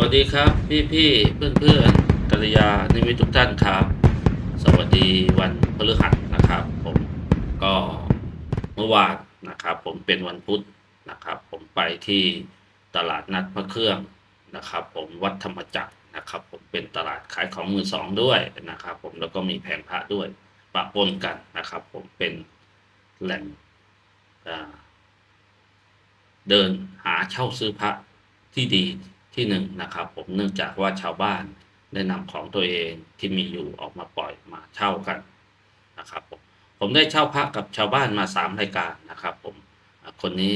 วัสดีครับพี่พี่เพื่อนเพื่อนๆกัลยาณิมิตทุกท่านครับ สวัสดีวันพฤหัสนะครับ ผมก็เมื่อวานนะครับ ผมเป็นวันพุธนะครับ ผมไปที่ตลาดนัดพระเครื่องนะครับ ผมวัดธรรมจักรนะครับ ผมเป็นตลาดขายของมือสองด้วยนะครับ ผมแล้วก็มีแผงพระด้วยปะปนกันนะครับ ผมเป็นแหล่งเดินหาเช่าซื้อพระที่ดี ที่หนึ่งนะครับ ผมเนื่องจากว่าชาวบ้านได้นำของตัวเองที่มีอยู่ออกมาปล่อยมาเช่ากันนะครับผมผมได้เช่าพระกับชาวบ้านมาสามรายการนะครับผมคนนี้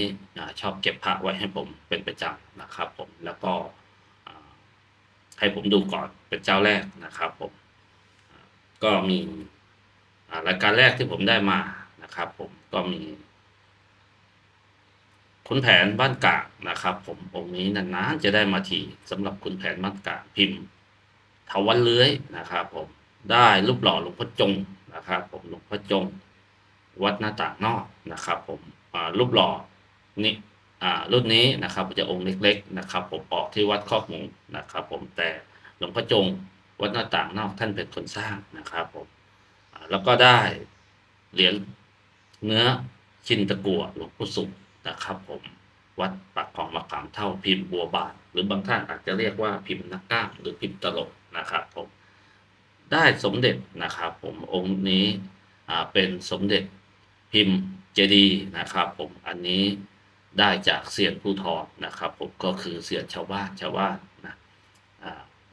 ชอบเก็บพระไว้ให้ผมเป็นประจำนะครับผมแล้วก็ให้ผมดูก่อนเป็นเจ้าแรกนะครับผมก็มีรายการแรกที่ผมได้มานะครับผมก็มี คุณแผนบ้านกากนะครับ ผมองค์นี้นานๆจะได้มาทีสำหรับคุณแผนบ้านกากพิมพ์ทวันเลื้อยนะครับ ผมได้รูปหล่อหลวงพ่อจงนะครับ ผมหลวงพ่อจง วัดหน้าต่างนอกนะครับ ผมรูปหล่อนี่รุ่นนี้นะครับจะองค์เล็ก ๆนะครับ ผมออกที่วัดคอกหมูนะครับ ผมแต่หลวงพ่อจงวัดหน้าต่างนอกท่านเป็นคนสร้างนะครับ ผมแล้วก็ได้เหรียญเนื้อชินตะกัวหลวงพ่อสุข นะครับผมวัดปากของมะขามเท่าพิมพ์บัวบานหรือบางท่านอาจจะเรียกว่าพิมพ์นักกล้ามหรือพิมพ์ตลกนะครับผมได้สมเด็จนะครับผมองค์นี้เป็นสมเด็จพิมพ์เจดีนะครับผมอันนี้ได้จากเสียนผู้ทอดนะครับผมก็คือเสียนชาวบ้านชาวบ้านนะ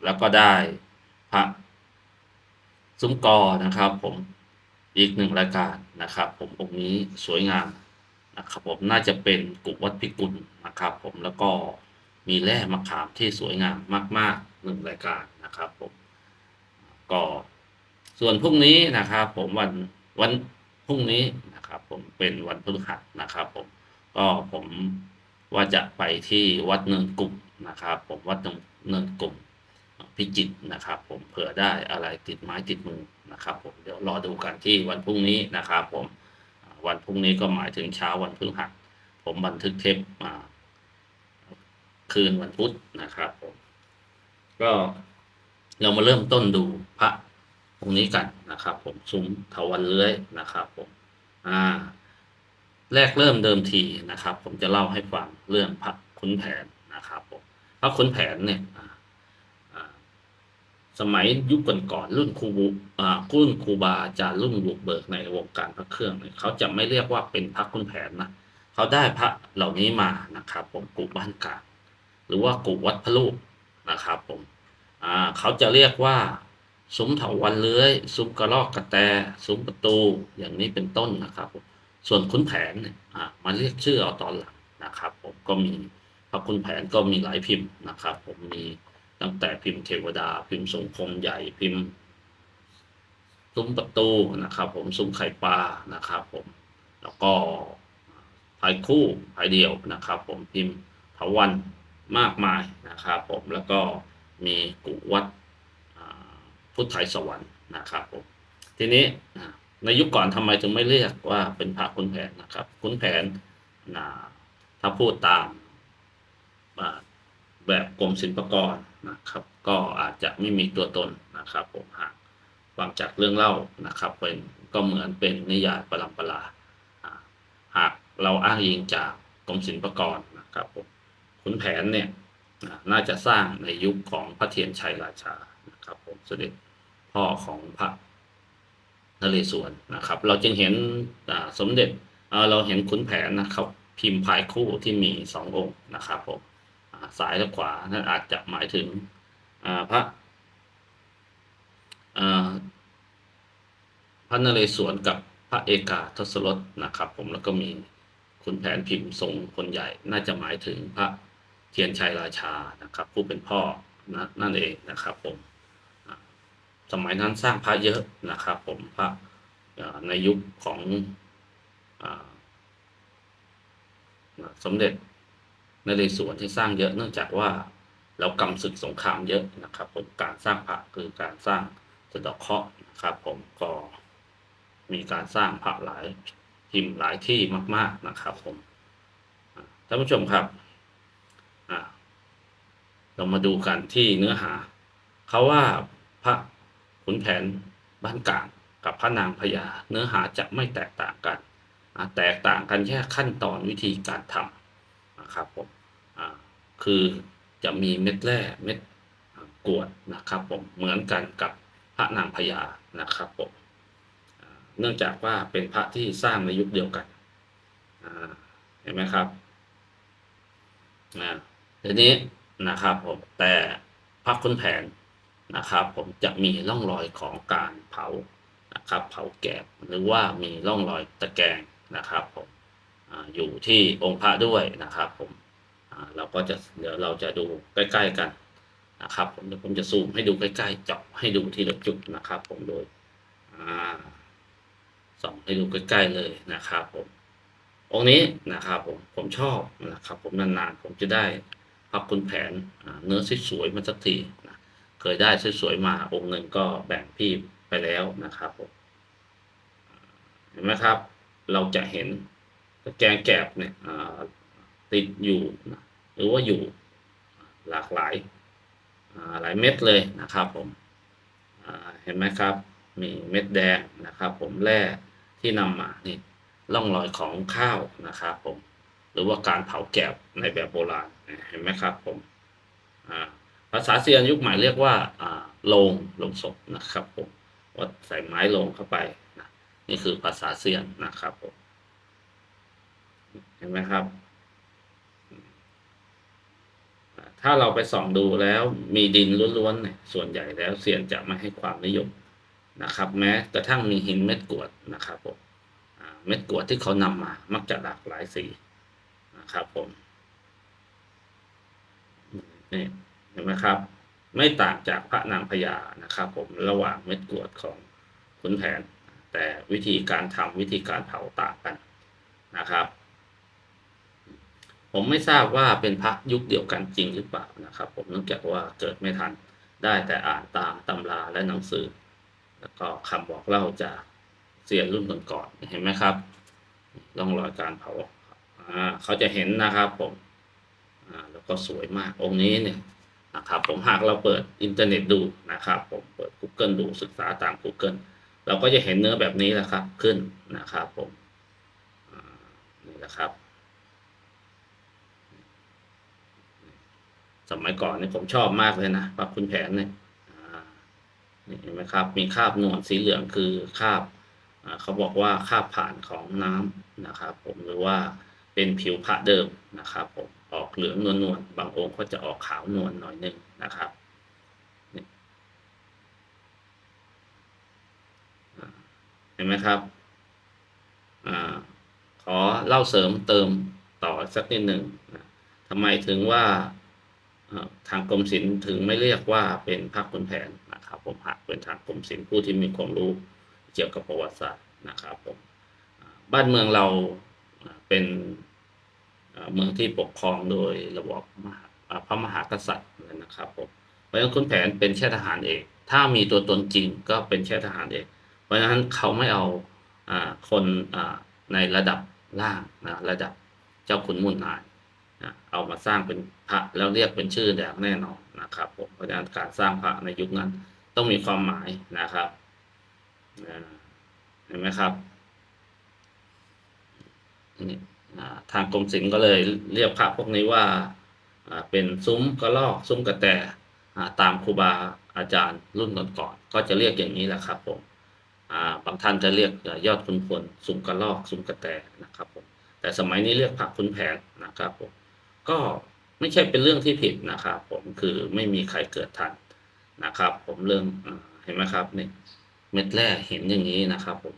แล้วก็ได้พระซุ้มกอนะครับผมอีกหนึ่งรายการนะครับ ผมองค์นี้สวยงาม นะครับผมน่าจะเป็นกุวัดพิกุลนะครับผมแล้วก็มีแร่มะขามที่สวยงามมากๆหนึ่งรายการนะครับผมก็ส่วนพรุ่งนี้นะครับผมวันวันพรุ่งนี้นะครับผมเป็นวันพฤหัสนะครับผมก็ผมว่าจะไปที่วัดเนินกุ่มนะครับ ผมวัดเนินกุ่มพิจิตรนะครับ ผมเผื่อได้อะไรติดไม้ติดมือนะครับ ผมเดี๋ยวรอดูกันที่วันพรุ่งนี้นะครับผม วันพรุ่งนี้ก็หมายถึงเช้าวันพฤหัสผมบันทึกเทปมา คืนวันพุธนะครับผมก็เรามาเริ่มต้นดูพระองค์นี้กันนะครับ ผมซุ้มเถาวันเลื้อยนะครับผมอ่าแรกเริ่มเดิมทีนะครับ ผมจะเล่าให้ฟังเรื่องพระขุนแผนนะครับผมพระขุนแผนเนี่ย สมัยยุคก่อนๆรุ่นครูบูอ่ารุ่นครูบาอาจารย์รุ่นบุกเบิกในวงการพระเครื่องเนี่ยเขาจะไม่เรียกว่าเป็นพระคุณแผนนะเขาได้พระเหล่านี้มานะครับผมกูบ้านกาหรือว่ากูวัดพระลูกนะครับผมอ่าเขาจะเรียกว่าซุ้มเถาวันเลื้อย ซุ้มกระรอกกระแต ซุ้มประตูอย่างนี้เป็นต้นนะครับผมส่วนขุนแผนเนี่ยอ่ามาเรียกชื่อเอาตอนหลังนะครับ ผมก็มีพระขุนแผนก็มีหลายพิมพ์นะครับ ผมมี ตั้งแต่พิมพ์เทวดา พิมพ์สงคมใหญ่พิมพ์ซุ้มประตูนะครับ ผมซุ้มไข่ปลานะครับ ผม แล้วก็ภายคู่ภายเดียวนะครับ ผมพิมพ์เถาวันมากมายนะครับ ผมแล้วก็มีกุวัดพุทธไทยสวรรค์นะครับผมทีนี้ในยุคก่อนทำไมถึงไม่เรียกว่าเป็นพระขุนแผนนะครับขุนแผนนะถ้าพูดตามา แบบกรมศิลปากรนะครับ ก็อาจจะไม่มีตัวตนนะครับผมหากฟังจากเรื่องเล่านะครับ เป็นก็เหมือนเป็นนิยายปรัมปราอ่าหากเราอ้างอิงจากกรมศิลปากรนะครับผมขุนแผนเนี่ยน่าจะสร้างในยุคของพระเทียนชัยราชานะครับผมเสด็จพ่อของพระนเรศวรนะครับ เราจึงเห็นสมเด็จเราเห็นขุนแผนนะครับ พิมพ์พายคู่ที่มีสององค์นะครับผม ซ้ายและขวานั่นอาจจะหมายถึงพระพระนเรศวรกับพระเอกาทศรถนะครับ ผมแล้วก็มีคุณแผนพิมพ์ทรงคนใหญ่น่าจะหมายถึงพระเทียนชัยราชานะครับ ผู้เป็นพ่อนะนั่นเองนะครับผมสมัยนั้นสร้างพระเยอะนะครับ ผมพระในยุคของอสมเด็จ นเรศวรที่สร้างเยอะเนื่องจากว่าเรากำศึกสงครามเยอะนะครับผมการสร้างพระคือการสร้างสะดอกเคราะห์นะครับผมก็มีการสร้างพระหลายพิมพ์หลายที่มาก ๆนะครับผมท่านผู้ชมครับเรามาดูกันที่เนื้อหาเขาว่าพระขุนแผนบ้านกลางกับพระนางพญาเนื้อหาจะไม่แตกต่างกันอ่แตกต่างกันแค่ขั้นตอนวิธีการทำ นะครับผมคือจะมีเม็ดแร่เม็ดกวดนะครับผมเหมือนกันกับพระนางพญานะครับผมเนื่องจากว่าเป็นพระที่สร้างในยุคเดียวกันเห็นไหมครับทีนี้นะครับผมแต่พระขุนแผนนะครับผมจะมีร่องรอยของการเผานะครับเผาแกบหรือว่ามีร่องรอยตะแกรงนะครับผม อยู่ที่องค์พระด้วยนะครับผมเราก็จะเดี๋ยวเราจะดูใกล้ๆกันนะครับผมเดี๋ยวผมจะซูมให้ดูใกล้ๆเจาะให้ดูทีละจุดนะครับ ผมโดยอส่องให้ดูใกล้ๆเลยนะครับผมองค์นี้นะครับผมผมชอบนะครับ ผมนานๆผมจะได้พระคุณแผนเนื้อสวยๆมาสักทีนะเคยได้สวยๆมาองค์หนึ่งก็แบ่งพี่ไปแล้วนะครับผมเห็นไหมครับ เราจะเห็น ตะแกรงแกบเนี่ยติดอยู่หรือว่าอยู่หลากหลายหลายเม็ดเลยนะครับผมเห็นไหมครับมีเม็ดแดงนะครับ ผมแร่ที่นำมานี่ร่องรอยของข้าวนะครับผมหรือว่าการเผาแกบในแบบโบราณเห็นไหมครับผมภาษาเซียนยุคใหม่เรียกว่าโลงลงศพนะครับผมว่าใส่ไม้ลงเข้าไปนะนี่คือภาษาเซียนนะครับผม ห็นไหมครับ ถ้าเราไปส่องดูแล้วมีดินล้วนๆเนี่ยส่วนใหญ่แล้วเซียนจะไม่ให้ความนิยมนะครับ แม้กระทั่งมีหินเม็ดกวดนะครับผมเม็ดกวดที่เขานำมา มักจะหลากหลายสีนะครับผมนี่เห็นไหมครับ ไม่ต่างจากพระนางพญานะครับ ผมระหว่างเม็ดกวดของขุนแผน แต่วิธีการทำวิธีการเผาต่างกันนะครับ ผมไม่ทราบว่าเป็นพระยุคเดียวกันจริงหรือเปล่านะครับ ผมเนื่องจากว่าเกิดไม่ทันได้แต่อ่านตามตำราและหนังสือ แล้วก็คำบอกเล่าจากเซียนรุ่นก่อนๆเห็นไหมครับร่องรอยการเผาอ่าเขาจะเห็นนะครับผมอ่าแล้วก็สวยมากองค์นี้เนี่ยนะครับผมหากเราเปิดอินเทอร์เน็ตดูนะครับ ผมเปิด Google ดูศึกษาตาม Google เราก็จะเห็นเนื้อแบบนี้แหละครับขึ้นนะครับผมนี่แหละครับ สมัยก่อนเนี่ยผมชอบมากเลยนะพระคุณแผนเนี่ยนี่เห็นไหมครับ มีคาบนวลสีเหลืองคือคาบเขาบอกว่าคาบผ่านของน้ำนะครับ ผมหรือว่าเป็นผิวพระเดิมนะครับผมออกเหลืองนวลนวลบางองค์ก็จะออกขาวนวลหน่อยหนึงนะครับเห็นไหมครับอขอเล่าเสริมเติมต่อสักนิดหนึ่งทำไมถึงว่า ทางกรมศิลป์ถึงไม่เรียกว่าเป็นพระคุณแผนนะครับ ผมหากเป็นทางกรมศิลป์ผู้ที่มีความรู้เกี่ยวกับประวัติศาสตร์นะครับผมบ้านเมืองเราเป็นเมืองที่ปกครองโดยระบอบมหาพระมหากษัตริย์นะครับผมเพราะฉะนั้นคุณแผนเป็นแค่ทหารเอกถ้ามีตัวตนจริงก็เป็นแค่ทหารเอกเพราะฉะนั้นเขาไม่เอาคนในระดับล่างนะระดับเจ้าขุนมุนนาย นะเอามาสร้างเป็นพระแล้วเรียกเป็นชื่อแดกแน่นอนนะครับผมเพราะฉะนั้นการสร้างพระในยุคนั้น ต้องมีความหมายนะครับเห็นไหมครับนี่ทางกรมศิลป์ก็เลยเรียกพระพวกนี้ว่าเป็นซุ้มกระลอกซุ้มกระแตตามครูบาอาจารย์รุ่นก่อนๆก็จะเรียกอย่างนี้แหละครับผมบางท่านจะเรียกยอดคุณพลซุ้มกระลอกซุ้มกระแตนะครับผมแต่สมัยนี้เรียกพระคุณแผนนะครับผม ก็ไม่ใช่เป็นเรื่องที่ผิดนะครับ ผมคือไม่มีใครเกิดทันนะครับ ผมเรื่องเห็นไหมครับเนี่ยเม็ดแร่เห็นอย่างนี้นะครับ ผม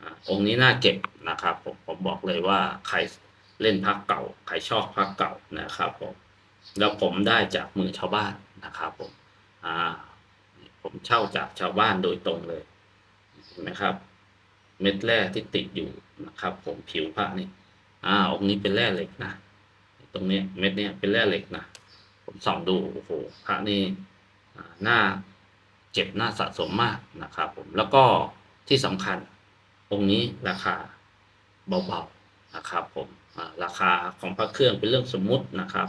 อ่าองค์นี้น่าเก็บนะครับ ผมผมบอกเลยว่าใครเล่นพักเก่าใครชอบพักเก่านะครับ ผมแล้วผมได้จากมือชาวบ้านนะครับ ผมอ่าผมเช่าจากชาวบ้านโดยตรงเลยเห็นไหมครับ เม็ดแร่ที่ติดอยู่นะครับ ผมผิวพระนี่อ่าองค์นี้เป็นแร่เหล็กนะ ตรงนี้เม็ดเนี้ยเป็นแร่เหล็กนะผมส่องดูโอ้โหพระนี่อ่าน่าเก็บหน่าสะสมมากนะครับผมแล้วก็ที่สำคัญองค์นี้ราคาเบาๆนะครับผมราคาของพระเครื่องเป็นเรื่องสมมุตินะครับ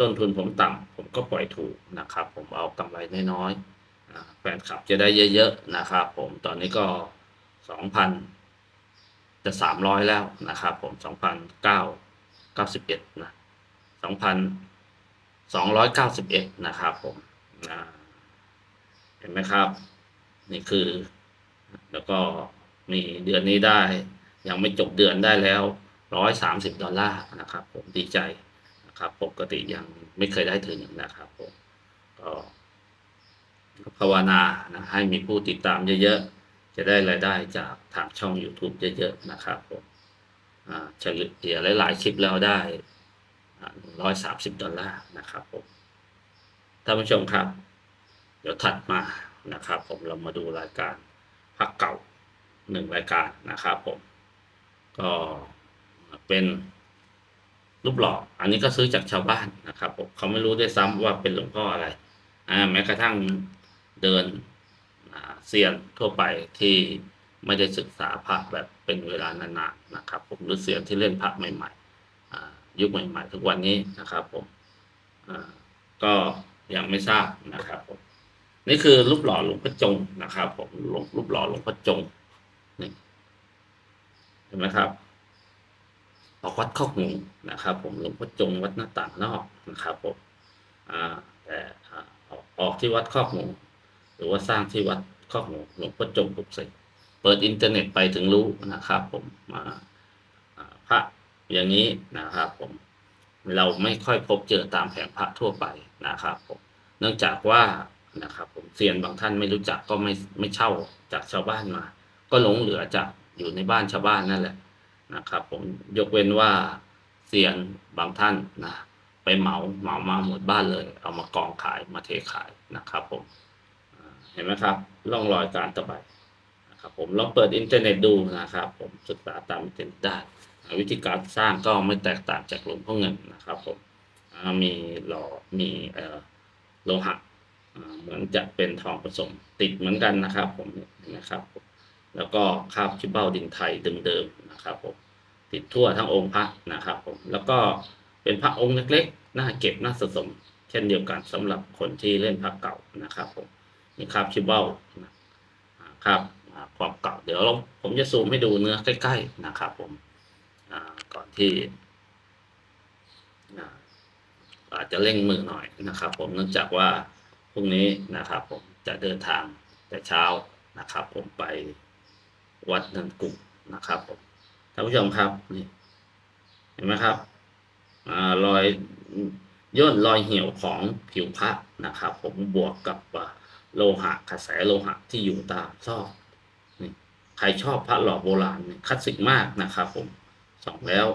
ต้นทุนผมต่ำผมก็ปล่อยถูกนะครับ ผมเอากำไรน้อยๆแฟนคลับจะได้เยอะๆนะครับผมตอนนี้ก็สองพันจะสามร้อยแล้วนะครับผมสองพัน เก้าสิบเอ็ดนะสองพันสองร้อยเก้าสิบเอ็ดนะครับผมเห็นไหมครับ นี่คือ แล้วก็มีเดือนนี้ได้ ยังไม่จบเดือนได้แล้วร้อยสามสิบดอลลาร์นะครับ ผมดีใจนะครับ ปกติยังไม่เคยได้ถึงนะครับผมก็ภาวนานะให้มีผู้ติดตามเยอะๆ จะได้รายได้จากทางช่อง YouTube เยอะๆ นะครับผม เฉลี่ยหลาย ๆ คลิปแล้วได้ร้อยสามสิบดอลลาร์นะครับผมท่านผู้ชมครับ เดี๋ยวถัดมานะครับ ผมเรามาดูรายการพักเก่าหนึ่งรายการนะครับผมก็เป็นรูปหล่ออันนี้ก็ซื้อจากชาวบ้านนะครับผมเขาไม่รู้ด้วยซ้ำว่าเป็นหลวงพ่ออะไรอ่าแม้กระทั่งเดินเซียนทั่วไปที่ ไม่ได้ศึกษาพระแบบเป็นเวลานานๆนะครับ ผมหรือเซียนที่เล่นพระใหม่ๆยุคใหม่ ๆ ทุกวันนี้นะครับผมก็ยังไม่ทราบนะครับผมนี่คือรูปหล่อหลวงพ่อจงนะครับ ผมหลวงรูปหล่อหลวงพ่อจงนี่เห็นไหมครับออกวัดข้อกหมูนะครับ ผมหลวงพ่อจงวัดหน้าต่างนอกนะครับผมแต่ออกที่วัดข้อกหมูหรือว่าสร้างที่วัดข้อกหมูหลวงพ่อจงปลุกเสก เปิดอินเทอร์เน็ตไปถึงรู้นะครับ ผมมาพระอย่างนี้นะครับผมเราไม่ค่อยพบเจอตามแผงพระทั่วไปนะครับผมเนื่องจากว่านะครับผมเซียนบางท่านไม่รู้จักก็ไม่ไม่เช่าจากชาวบ้านมา ก็หลงเหลือจากอยู่ในบ้านชาวบ้านนั่นแหละนะครับ ผมยกเว้นว่าเซียนบางท่านนะไปเหมาเหมามาหมดบ้านเลย เอามากองขายมาเทขายนะครับ ผมเห็นไหมครับร่องรอยการตะไบ นะครับผมลองเปิดอินเทอร์เน็ตดูนะครับผมศึกษาตามอินเทอร์เน็ตได้วิธีการสร้างก็ไม่แตกต่างจากหลวงพ่อเงินนะครับผมมีหล่อมีโลหะเหมือนจะเป็นทองผสมติดเหมือนกันนะครับผมเห็นไหมครับ แล้วก็คาบชิบเบ้าดินไทยเดิมๆนะครับผมติดทั่วทั้งองค์พระนะครับผมแล้วก็เป็นพระองค์เล็กๆน่าเก็บน่าสะสม เช่นเดียวกันสำหรับคนที่เล่นพระเก่านะครับผมมีคาบชิบเบ้านะคราบ ความเก่า เดี๋ยวเราผมจะซูมให้ดูเนื้อใกล้ ๆ นะครับ ผมก่อนที่อาจจะเร่งมือหน่อยนะครับ ผมเนื่องจากว่าพรุ่งนี้นะครับ ผมจะเดินทางแต่เช้านะครับ ผมไปวัดนันกุนะครับ ผมท่านผู้ชมครับนี่เห็นไหมครับอรอยย่นรอยเหี่ยวของผิวพระนะครับ ผมบวกกับโลหะกระแสโลหะที่อยู่ตามซอก ใครชอบพระหล่อโบราณนี่คลาสสิกมากนะครับผมส่องแล้ว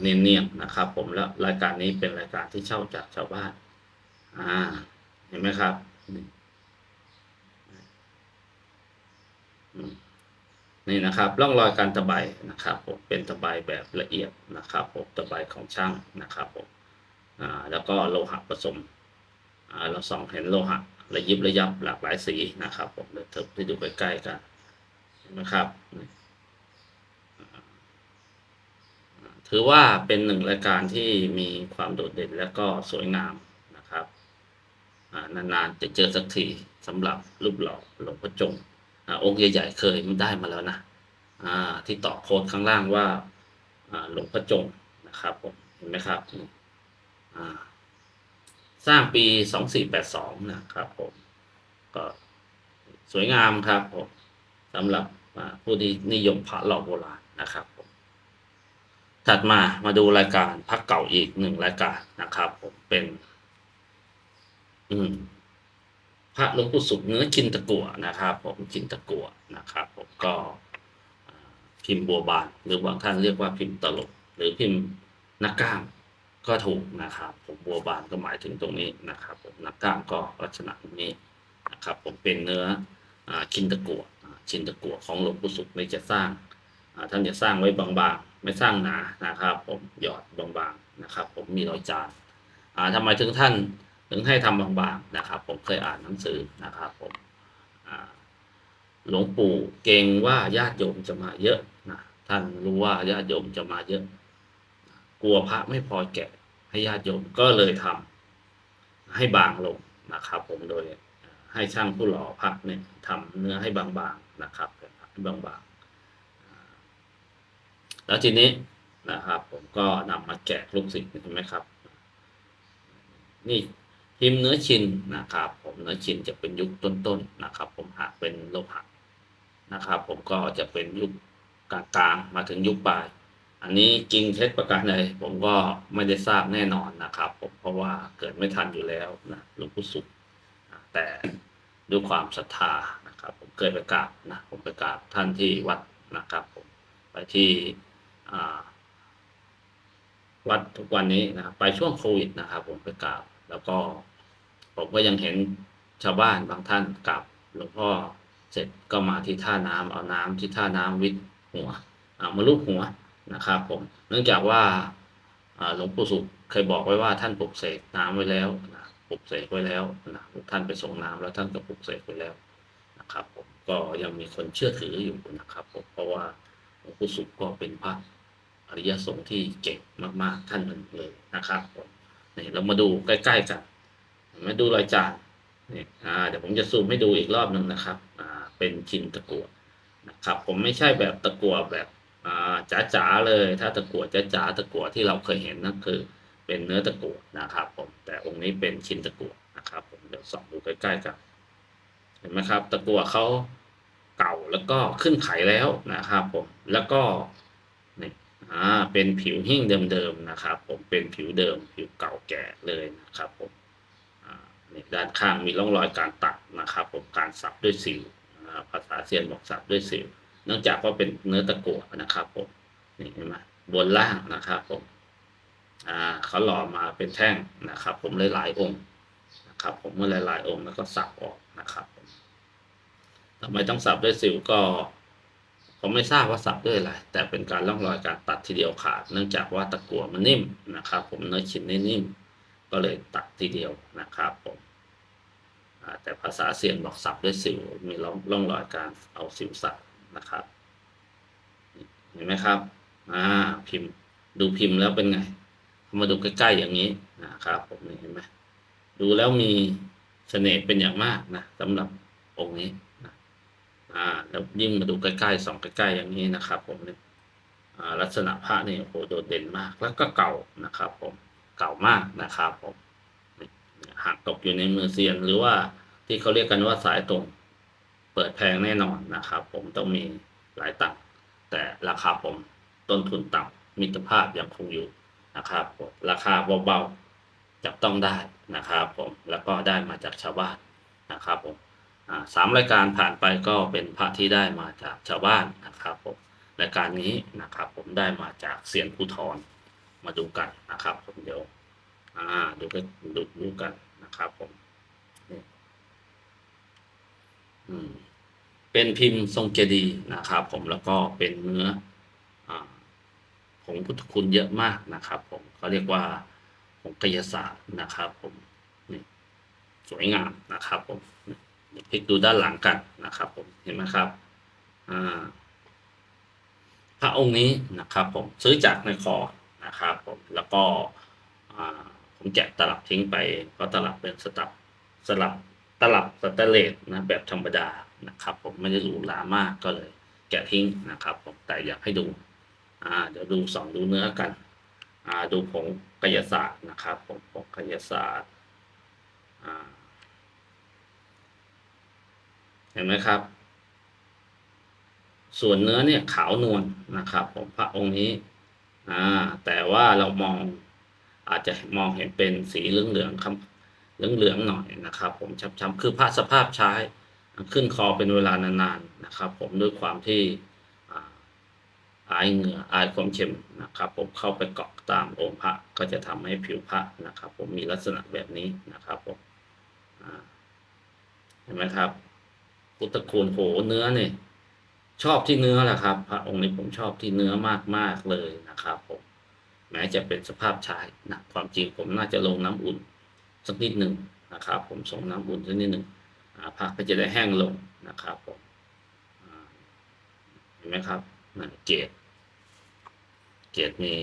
เนียนๆนะครับ ผมแล้วรายการนี้เป็นรายการที่เช่าจากชาวบ้านอ่าเห็นไหมครับนี่นะครับร่องรอยการตะไบนะครับผมเป็นตะไบแบบละเอียดนะครับผมตะไบของช่างนะครับผมอ่าแล้วก็โลหะผสมอ่าเราส่องเห็นโลหะระยิบระยับหลากหลายสีนะครับผมเดี๋ยวเถิบให้ดูใกล้ๆกัน นไหมครับ ถือว่าเป็นหนึ่งรายการที่มีความโดดเด่นและก็สวยงามนะครับนานๆจะเจอสักทีสำหรับรูปหล่อหลวงพ่อจงอองค์ใหญ่ๆเคยมันได้มาแล้วนะที่ต่อโค้ดข้างล่างว่าหลวงพ่อจงนะครับผมเห็นไหมครับสร้างปีสองสี่แปดสองนะครับผมก็สวยงามครับผมสำหรับ ผู้ที่นิยมพระหล่อโบราณนะครับผมถัดมามาดูรายการพักเก่าอีกหนึ่งรายการนะครับผมเป็น อืมพระหลวงปู่สุขเนื้อจินตะกัวนะครับ ผมจินตะกัวนะครับ ผมก็พิมพ์บัวบาน หรือบางท่านเรียกว่าพิมพ์ตลก หรือพิมพ์นักกล้ามก็ถูกนะครับ ผมบัวบานก็หมายถึงตรงนี้นะครับ ผมนักกล้ามก็ลักษณะนี้นะครับ ผมเป็นเนื้อจินตะกัว ชินตะกัวของหลวงปู่สุขนี่จะสร้างท่านจะสร้างไว้บางๆ ไม่สร้างหนานะครับ ผมหยอดบางๆนะครับ ผมมีรอยจานอ่าทำไมถึงท่านถึงให้ทำบางๆนะครับ ผมเคยอ่านหนังสือนะครับผมหลวงปู่เกรงว่าญาติโยมจะมาเยอะนะท่านรู้ว่าญาติโยมจะมาเยอะ กลัวพระไม่พอแกะให้ญาติโยมก็เลยทให้บางลงนะครับ ผมโดยให้ช่างผู้หล่อพักเนี่ยทำเนื้อให้บางๆ นะครับให้บางๆแล้วทีนี้นะครับ ผมก็นำมาแจกลูกศิษย์เห็นไหมครับ นี่พิมพ์เนื้อชินนะครับ ผมเนื้อชินจะเป็นยุคต้นๆนะครับ ผมหากเป็นโลหะนะครับ ผมก็จะเป็นยุคกลางๆมาถึงยุคปลาย อันนี้จริงเท็จประการใดผมก็ไม่ได้ทราบแน่นอนนะครับ ผมเพราะว่าเกิดไม่ทันอยู่แล้วนะหลวงปู่สุขแต่ด้วยความศรัทธา เคยไปกราบนะผมไปกราบท่านที่วัดนะครับผมไปที่วัดทุกวันนี้นะไปช่วงโควิดนะครับ ผมไปกราบแล้วก็ผมก็ยังเห็นชาวบ้านบางท่านกราบหลวงพ่อเสร็จก็มาที่ท่าน้ำเอาน้ำที่ท่าน้ำวิดหัวเอามาลูบหัวนะครับผมเนื่องจากว่าหลวงปู่สุขเคยบอกไว้ว่าท่านปลุกเสกน้ำไว้แล้วนะปลุกเสกไว้แล้วนะท่านไปส่งน้ำแล้วท่านก็ปลุกเสกไว้แล้ว นะครับผมก็ยังมีคนเชื่อถืออยู่นะครับผมเพราะว่าหลวงปู่สุขก็เป็นพระอริยสงฆ์ที่เก่งมาก ๆ ท่านหนึ่งเลยนะครับผมนี่เรามาดูใกล้ๆกันมาดูรอยจานนี่อ่าเดี๋ยวผมจะซูมให้ดูอีกรอบหนึ่งนะครับอ่าเป็นชิ้นตะกัวนะครับ ผมไม่ใช่แบบตะกัวแบบอ่าจ๋าๆเลย ถ้าตะกัวจ๋าๆตะกัวที่เราเคยเห็นนั่นคือ เป็นเนื้อตะกัวนะครับ ผมแต่องค์นี้เป็นชิ้นตะกัวนะครับ ผมเดี๋ยวส่องดูใกล้ๆกัน เห็นไหมครับ ตะกั่วเขาเก่าแล้วก็ขึ้นไขแล้วนะครับผมแล้วก็นี่อ่าเป็นผิวหิ้งเดิมๆนะครับ ผมเป็นผิวเดิมผิวเก่าแก่เลยนะครับผมอ่านี่ด้านข้างมีร่องรอยการตัดนะครับ ผมการสับด้วยสิวภาษาเซียนบอกสับด้วยสิวเนื่องจากว่าเป็นเนื้อตะกั่วนะครับผมนี่เห็นไหมบนล่างนะครับผมอ่าเขาหล่อมาเป็นแท่งนะครับ ผมหลายๆองค์นะครับ ผมเมื่อหลายๆองค์แล้วก็สับออก ทำไมต้องสับด้วยสิวก็ ผมไม่ทราบว่าสับด้วยอะไร แต่เป็นการร่องรอยการตัดทีเดียวขาด เนื่องจากว่าตะกั่วมันนิ่มนะครับ ผมเนื้อชิ้นนี่นิ่มก็เลยตัดทีเดียวนะครับผมแต่ภาษาเซียนบอกสับด้วยสิวมีร่องรอยการเอาสิวสับนะครับเห็นไหมครับอ่าพิมพ์ดูพิมพ์แล้วเป็นไง มาดูใกล้ๆอย่างนี้นะครับผมเห็นไหมดูแล้วมีเสน่ห์เป็นอย่างมากนะสำหรับองค์นี้ อ่าแล้วยิ่งมาดูใกล้ๆสองใกล้ๆอย่างนี้นะครับผมเนี่ยอ่าลักษณะพระนี่โอ้โหโดดเด่นมากแล้วก็เก่านะครับผมเก่ามากนะครับผมหากตกอยู่ในมือเซียนหรือว่าที่เขาเรียกกันว่าสายตรง เปิดแพงแน่นอนนะครับ ผมต้องมีหลายตังแต่ราคาผมต้นทุนต่ำมิตรภาพยังคงอยู่นะครับผมราคาเบาๆจับต้องได้นะครับ ผมแล้วก็ได้มาจากชาวบ้านนะครับผม สามรายการผ่านไปก็เป็นพระที่ได้มาจากชาวบ้านนะครับผมรายการนี้นะครับ ผมได้มาจากเสียนภูทรมาดูกันนะครับ ผมเดี๋ยวอ่าดูกันดูดูกันนะครับผมอืมเป็นพิมพ์ทรงเจดีย์นะครับ ผมแล้วก็เป็นเนื้ออผงพุทธคุณเยอะมากนะครับ ผมเขาเรียกว่าผงกายศาสตร์นะครับ ผมนี่สวยงามนะครับ ผมนี่ พลิกดูด้านหลังกันนะครับผมเห็นไหมครับพระองค์นี้นะครับผมซื้อจากในคอนะครับผมแล้วก็ผมแกะตลับทิ้งไปเพราะตลับเป็นสตับสลับตลับสแตเลสนะแบบธรรมดานะครับ ผมไม่ได้หรูหรามากก็เลย แกะทิ้งนะครับ ผมแต่อยากให้ดูเดี๋ยวดูสองดูเนื้อกันดูผงกายศาสตร์นะครับ ผมผงกายศาสตร์อ่า เห็นไหมครับ ส่วนเนื้อเนี่ยขาวนวลนะครับผมพระองค์นี้อ่าแต่ว่าเรามองอาจจะมองเห็นเป็นสีเหลืองๆครับเหลืองๆหน่อยนะครับ ผมช้ำๆคือพระสภาพใช้ขึ้นคอเป็นเวลานานๆนะครับ ผมด้วยความที่อายเหงื่ออายความเค็มนะครับ ผมเข้าไปเกาะตามองค์พระก็จะทำให้ผิวพระนะครับ ผมมีลักษณะแบบนี้นะครับผมเห็นไหมครับ พุทธคุณโหเนื้อเนี่ยชอบที่เนื้อแหละครับ พระองค์นี้ผมชอบที่เนื้อมากมากเลยนะครับ ผม แม้จะเป็นสภาพชายนะความจริงผมน่าจะลงน้ำอุ่นสักนิดหนึ่งนะครับ ผมส่งน้ำอุ่นสักนิดหนึ่งอ่าผ้าก็จะได้แห้งลงนะครับ ผมเห็นไหมครับนั่นเกตเกตมี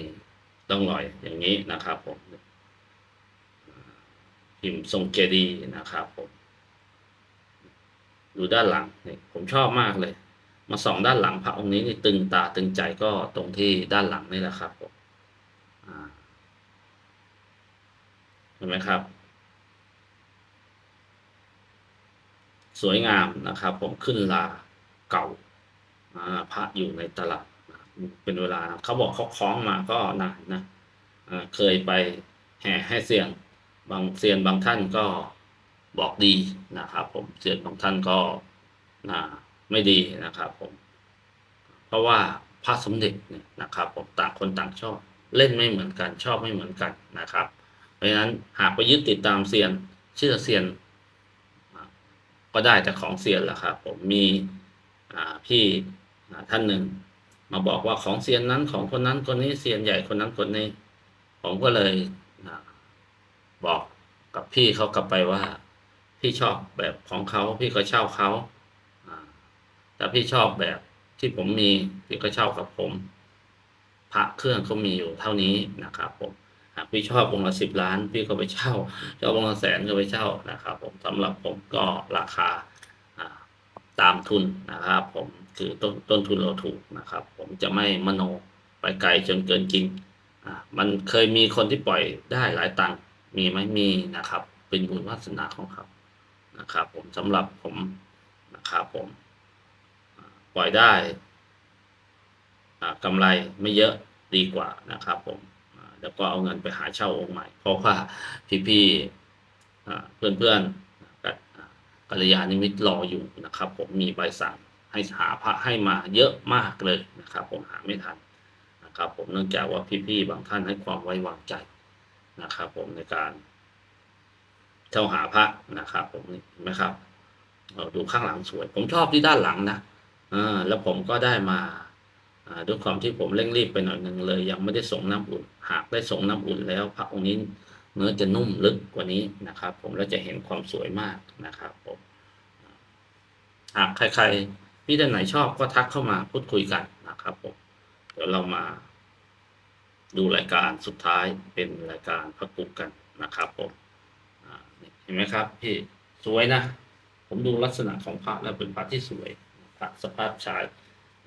ต้องรอยอย่างนี้นะครับ ผมอ่าพิมพ์ทรงเจดีนะครับผม ดูด้านหลังนี่ผมชอบมากเลย มาส่องด้านหลังพระองค์นี้นี่ตึงตาตึงใจก็ตรงที่ด้านหลังนี่แหละครับผมเห็นไหมครับ สวยงามนะครับ ผมขึ้นลาเก่าพระอยู่ในตลับนะเป็นเวลาเขาบอกเขาคล้องมาก็นานนะเคยไปแห่ให้เสียงบางเซียนบางท่านก็ บอกดีนะครับผมเซียนบางท่านก็นะไม่ดีนะครับผม เพราะว่าพระสมเด็จเนี่ยนะครับผมต่างคนต่างชอบเล่นไม่เหมือนกันชอบไม่เหมือนกันนะครับ เพราะฉะนั้นหากไปยึดติดตามเซียนเชื่อเซียน ก็ได้แต่ของเซียนแหละครับผมมีพี่ท่านหนึ่งมาบอกว่าของเซียนนั้นของคนนั้นคนนี้เซียนใหญ่คนนั้นคนนี้ ผมก็เลยบอกกับพี่เขากลับไปว่า พี่ชอบแบบของเขาพี่ก็เช่าเขาแต่พี่ชอบแบบที่ผมมีพี่ก็เช่ากับผมพระเครื่องเขามีอยู่เท่านี้นะครับ ผมหากพี่ชอบองค์ละสิบล้าน พี่ก็ไปเช่าชอบองค์ละแสนก็ไปเช่านะครับ ผมสำหรับผมก็ราคาตามทุนนะครับ ผมคือต้นต้นทุนเราถูกนะครับ ผมจะไม่มโนไปไกลจนเกินจริงมันเคยมีคนที่ปล่อยได้หลายตังค์มีไหมมีนะครับ เป็นบุญวาสนาของเขา นะครับผมสำหรับผมนะครับผมปล่อยได้กำไรไม่เยอะดีกว่านะครับผมแล้วก็เอาเงินไปหาเช่าองค์ใหม่ เพราะว่าพี่ๆอ่เพื่อนๆกักัลยาณมิตรรออยู่นะครับ ผมมีใบสั่งให้หาพระให้มาเยอะมากเลยนะครับ ผมหาไม่ทันนะครับ ผมเนื่องจากว่าพี่ๆบางท่านให้ความไว้วางใจนะครับ ผมในการ เช่าหาพระนะครับผมนี่นไหมครับดูข้างหลังสวย ผมชอบที่ด้านหลังนะอแล้วผมก็ได้มาด้วยความที่ผมเร่งรีบไปหน่อยหนึ่งเลย ยังไม่ได้ส่งน้ำอุ่น หากได้ส่งน้ำอุ่นแล้ว พระองค์นี้เนื้อจะนุ่มลึกกว่านี้นะครับ ผมแล้วจะเห็นความสวยมากนะครับผมหากใครๆพี่ท่านไหนชอบก็ทักเข้ามาพูดคุยกันนะครับผมเดี๋ยวเรามา ดูรายการสุดท้ายเป็นรายการพระกุกกันนะครับผม เห็นไหมครับพี่สวยนะ ผมดูลักษณะของพระแล้วเป็นพระที่สวยพระสภาพชาย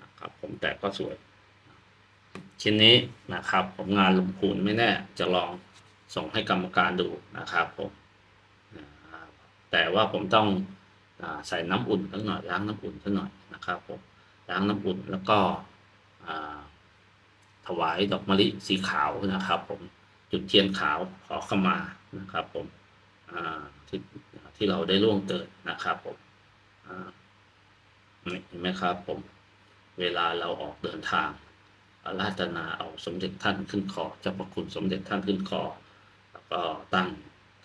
นะครับ ผมแต่ก็สวย ชิ้นนี้นะครับ ผมงานลงพูนไม่แน่ จะลองส่งให้กรรมการดูนะครับผมแต่ว่าผมต้องใส่น้ำอุ่นสักหน่อยล้างน้ำอุ่นสักหน่อยนะครับผมล้างน้ำอุ่นแล้วก็ถวายดอกมะลิสีขาวนะครับ ผมจุดเทียนขาวขอขมานะครับ ผม ที่ที่เราได้ล่วงเกิดนะครับผมเห็นไหมครับผมเวลาเราออกเดินทางอาราธนาเอาสมเด็จท่านขึ้นคอเจ้าพระคุณสมเด็จท่านขึ้นคอแล้วก็ตั้ง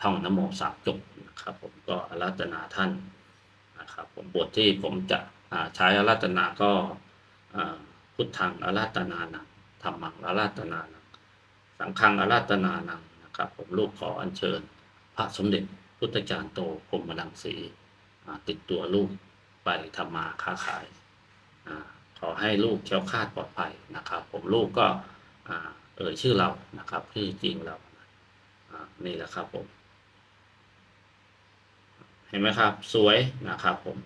ท่องนโมสามจบนะครับผมก็อาราธนาท่านนะครับผมบทที่ผมจะใช้อาราธนาก็พุทธังอาราธนานังธรรมังอาราธนานังสังฆังอาราธนานังนะครับผมลูกขออัญเชิญ พระสมเด็จพุทธจารย์โตพรมรังสีติดตัวลูกไปทำมาค้าขายอขอให้ลูกแคล้วคาดปลอดภัยนะครับ ผมลูกก็เอ่ยชื่อเรานะครับชื่อจริงเรานี่แหละครับผม เห็นไหมครับ สวยนะครับผม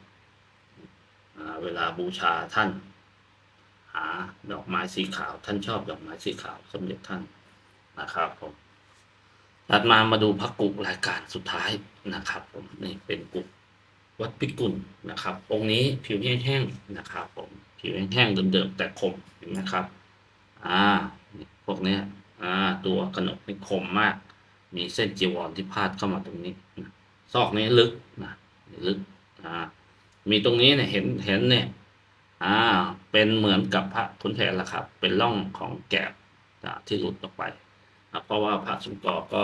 เวลาบูชาท่าน หาดอกไม้สีขาว ท่านชอบดอกไม้สีขาวสมเด็จท่านนะครับผม ถัดมามาดูพระกุกรายการสุดท้ายนะครับ ผมนี่เป็นกุกวัดพิกุลนะครับ องค์นี้ผิวแห้งๆนะครับ ผมผิวแห้งๆเดิมๆแต่คมเห็นไหมครับ อ่า พวกเนี้ยอ่า ตัวกระหนกนี่คมมาก มีเส้นจีวรที่พาดเข้ามาตรงนี้นะซอกนี้ลึกนะลึกอ่ามีตรงนี้เนี่ยเห็นเห็นเนี่ย อ่า เป็นเหมือนกับพระขุนแผนละครับ เป็นร่องของแกบที่หลุดออกไป อ่าเพราะว่าพระสุกรก็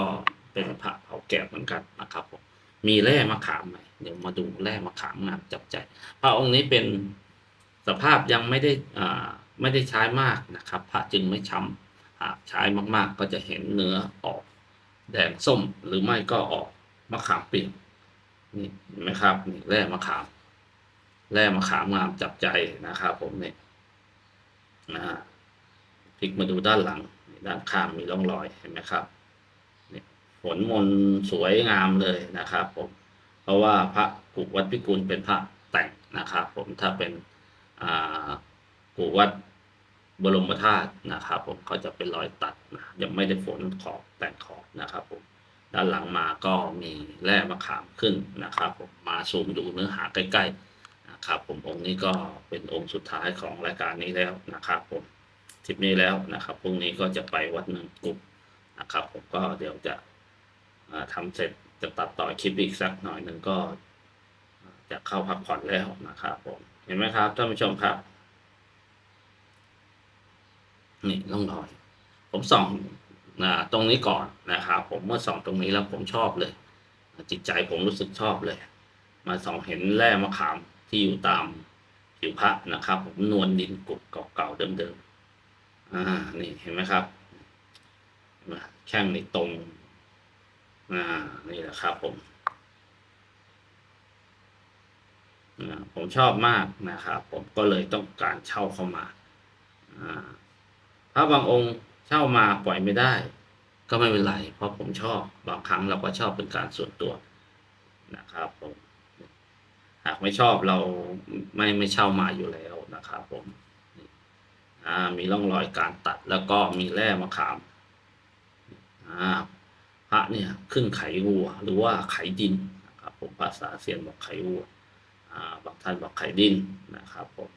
เป็นพระเผาแกบเหมือนกันนะครับผมมีแร่มะขามไหมเดี๋ยวมาดูแร่มะขามงามจับใจ พระองค์นี้เป็นสภาพยังไม่ได้อ่าไม่ได้ใช้มากนะครับ พระจึงไม่ช้ำหากใช้มากๆ ก็จะเห็นเนื้อออก แดงส้มหรือไม่ก็ออกมะขามเปียกนี่เห็นไหมครับนี่แร่มะขามแร่มะขามงามจับใจนะครับ ผมเนี่ยนะฮะพลิกมาดูด้านหลัง ด้านข้างมีร่องรอยเห็นไหมครับนี่ผลมนสวยงามเลยนะครับผมเพราะว่าพระกุวัดพิกุลเป็นพระแต่งนะครับผมถ้าเป็นกุวัดบรมธาตุนะครับผมเขาจะเป็นรอยตัดนะยังไม่ได้ฝนขอบแต่งขอบนะครับผมด้านหลังมาก็มีแร่มะขามขึ้นนะครับผมมาซูมดูเนื้อหาใกล้ๆนะครับผมองค์นี้ก็เป็นองค์สุดท้ายของรายการนี้แล้วนะครับผม ทริปนี้แล้วนะครับพรุ่งนี้ก็จะไปวัดเนินกุบนะครับผมก็เดี๋ยวจะอ่าทำเสร็จจะตัดต่อคลิปอีกสักหน่อยหนึ่งก็จะเข้าพักผ่อนแล้วนะครับผมเห็นไหมครับท่านผู้ชมครับนี่ล่องรอย ผมส่องอ่าตรงนี้ก่อนนะครับผมเมื่อส่องตรงนี้แล้วผมชอบเลย จิตใจผมรู้สึกชอบเลย มาส่องเห็นแร่มะขามที่อยู่ตามผิวพระนะครับ ผมนวลดินกุบเก่าๆเดิม อ่า นี่เห็นไหมครับแข้งนี่ตรง อ่า นี่แหละครับผม ผมชอบมากนะครับ ผมก็เลยต้องการเช่าเข้ามาอ่าพระบางองค์เช่ามาปล่อยไม่ได้ ก็ไม่เป็นไร เพราะผมชอบ บางครั้งเราก็ชอบเป็นการส่วนตัวนะครับผมหากไม่ชอบเราไม่ไม่เช่ามาอยู่แล้วนะครับผม มีร่องรอยการตัดแล้วก็มีแร่มะขามพระเนี่ยขึ้นไขวัว หรือว่าไขดินนะครับผมภาษาเซียนบอกไขวัวอ่าบางท่านบอกไขดินนะครับผม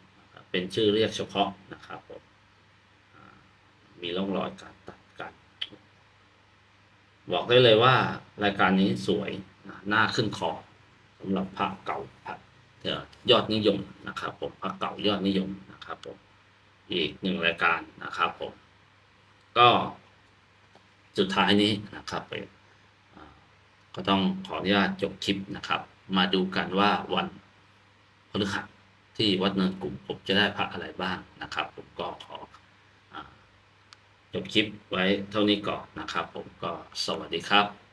เป็นชื่อเรียกเฉพาะนะครับผมมีร่องรอยการตัดกัน บอกได้เลยว่ารายการนี้สวยนะน่าขึ้นคอสำหรับพระเก่าพระยอดนิยมนะครับผมพระเก่ายอดนิยมนะครับผม อีกหนึ่งรายการนะครับผม ก็สุดท้ายนี้นะครับก็ต้องขออนุญาตจบคลิปนะครับ มาดูกันว่าวันพฤหัสที่วัดเนินกลุ่มผมจะได้พระอะไรบ้างนะครับ ผมก็ขอจบคลิปไว้เท่านี้ก่อนนะครับ ผมก็สวัสดีครับ